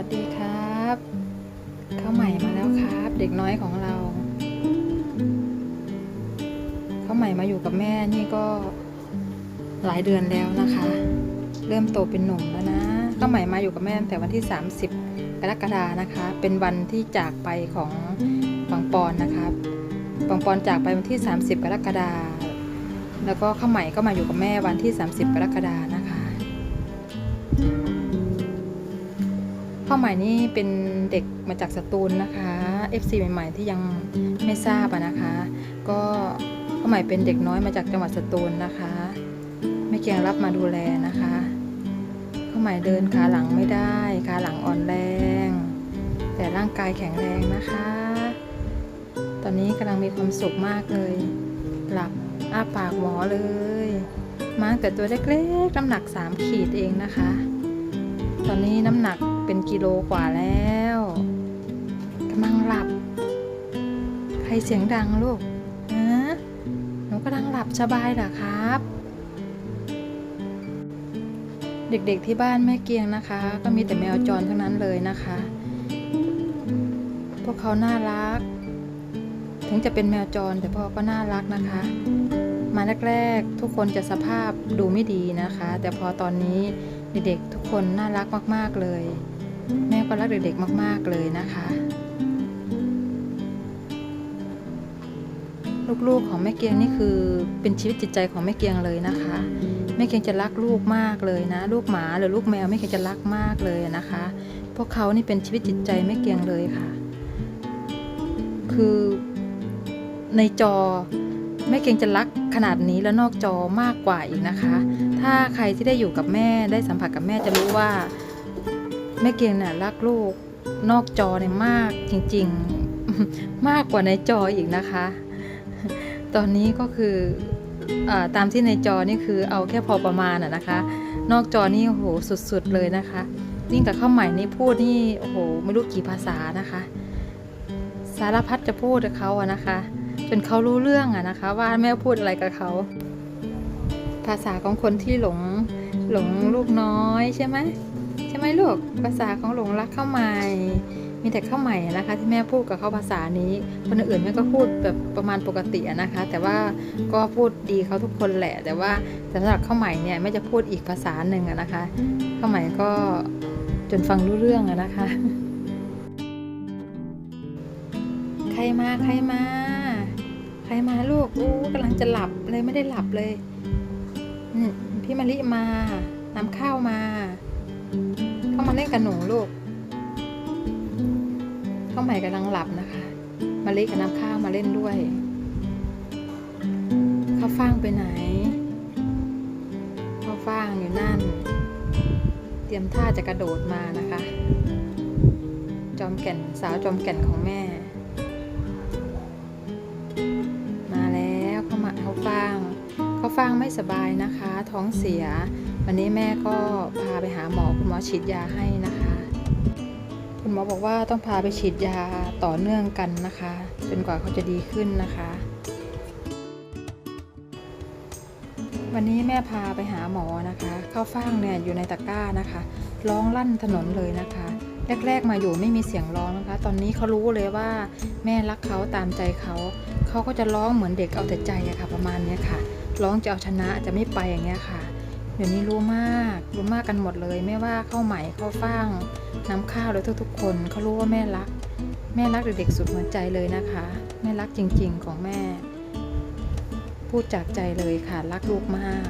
วัสดีครับ เข้าใหม่มาแล้วครับ เด็กน้อยของเรา เข้าใหม่มาอยู่กับแม่นี่ก็หลายเดือนแล้วนะคะ เริ่มโตเป็นหนุ่มแล้วนะเข้าใหม่มาอยู่กับแม่ตั้งแต่วันที่ 30 กรกฎานะคะ เป็นวันที่จากไปของปังปอนนะครับปังปอนจากไปวันที่ 30 กรกฎาแล้วก็ข้าใหม่ก็มาอยู่กับแม่วันที่ 30 กรกฎานะ ข้าวใหม่นี่เป็นเด็กมาจากสตูลนะคะ FC ใหม่ ๆ ที่ยังไม่ทราบนะคะ ก็ข้าวใหม่เป็นเด็กน้อยมาจากจังหวัดสตูลนะคะแม่เกียงรับมาดูแลนะคะข้าวใหม่เดินขาหลังไม่ได้ขาหลังอ่อนแรง แต่ร่างกายแข็งแรงนะคะ ตอนนี้กำลังมีความสุขมากเลย หลับอ้าปากหมอเลย มาแต่ตัวเล็กๆน้ำหนัก 3 ขีดเองนะคะ ตอนนี้น้ำหนักเป็นกิโลกว่าแล้วกำลังหลับ ใครเสียงดังลูกฮะหนูกำลังหลับสบายเหรอครับ เด็กๆที่บ้านแม่เกียงนะคะ ก็มีแต่แมวจรทั้งนั้นเลยนะคะ พวกเขาน่ารัก ถึงจะเป็นแมวจรแต่พ่อก็น่ารักนะคะ มาแรกๆ ทุกคนจะสภาพดูไม่ดีนะคะ แต่พอตอนนี้เด็กๆทุ คนน่ารักมาก ๆ เลย แม่ก็รักเด็กๆ มาก ๆ เลยนะคะ ลูกๆของแม่เกียงนี่คือเป็นชีวิตจิตใจของแม่เกียงเลยนะคะแม่เกียงจะรักลูกมากเลยนะ ลูกหมาหรือลูกแมวแม่เกียงจะรักมากเลยนะคะ พวกเขานี่เป็นชีวิตจิตใจแม่เกียงเลยค่ะ คือในจอแม่เกียงจะรัก นาดนี้แล้วนอกจอมากกว่าอีกนะคะ ถ้าใครที่ได้อยู่กับแม่ได้สัมผัสกับแม่จะรู้ว่า แม่เกียงน่ะรักลูกนอกจอเนี่ยมากจริงๆมากกว่าในจออีกนะคะ ตอนนี้ก็คืออตามที่ในจอนี่คือเอาแค่พอประมาณอะนะคะ นอกจอนี่โอ้โหสุดๆเลยนะคะยิ่งกับข้าวใหม่นี่พูดนี่โอ้โหไม่รู้กี่ภาษานะคะ สารพัดจะพูดกับเขาอะนะคะ จนเขารู้เรื่องอะนะคะ ว่าแม่พูดอะไรกับเขา ภาษาของคนที่หลงหลงลูกน้อยใช่ไหมใช่ไหมลูกภาษาของหลงรักข้าวใหม่ มีแต่ข้าวใหม่นะคะ ที่แม่พูดกับเขาภาษานี้ คนอื่นแม่ก็พูดแบบประมาณปกติอะนะคะ แต่ว่าก็พูดดีเขาทุกคนแหละ แต่ว่าสำหรับข้าวใหม่เนี่ยแม่จะพูดอีกภาษาหนึ่งอะนะคะข้าวใหม่ก็จนฟังรู้เรื่องอะนะคะ ใครมาใครมา ใครมาลูกอู้กำลังจะหลับเลยไม่ได้หลับเลยพี่มะลิมานำข้าวมา เข้ามาเล่นกับหนูลูกข้าวใหม่กำลังหลับนะคะมะลิกับน้ำข้าวมาเล่นด้วยข้าวฟ่างไปไหนข้าวฟ่างอยู่นั่น เตรียมท่าจะกระโดดมานะคะ จอมแก่นสาวจอมแก่นของแม่ ฟางเขาฟางไม่สบายนะคะ ท้องเสีย วันนี้แม่ก็พาไปหาหมอคุณหมอฉีดยาให้นะคะ คุณหมอบอกว่าต้องพาไปฉีดยาต่อเนื่องกันนะคะ จนกว่าเขาจะดีขึ้นนะคะ วันนี้แม่พาไปหาหมอนะคะข้าวฟ่างเนี่ยอยู่ในตะกร้านะคะร้องลั่นถนนเลยนะคะแรกๆมาอยู่ไม่มีเสียงร้องนะคะ ตอนนี้เขารู้เลยว่าแม่รักเขาตามใจเขา เขาก็จะร้องเหมือนเด็กเอาแต่ใจอะค่ะ ประมาณนี้ค่ะ ร้องจะเอาชนะจะไม่ไปอย่างเงี้ยค่ะ เดี๋ยวนี้รู้มากรู้มากกันหมดเลย ไม่ว่าข้าวใหม่ข้าวฟ่างน้ำข้าวเลยทุกๆคนเขารู้ว่าแม่รัก แม่รักเด็กๆสุดหัวใจเลยนะคะ แม่รักจริงๆของแม่ พูดจากใจเลยค่ะ รักลูกมาก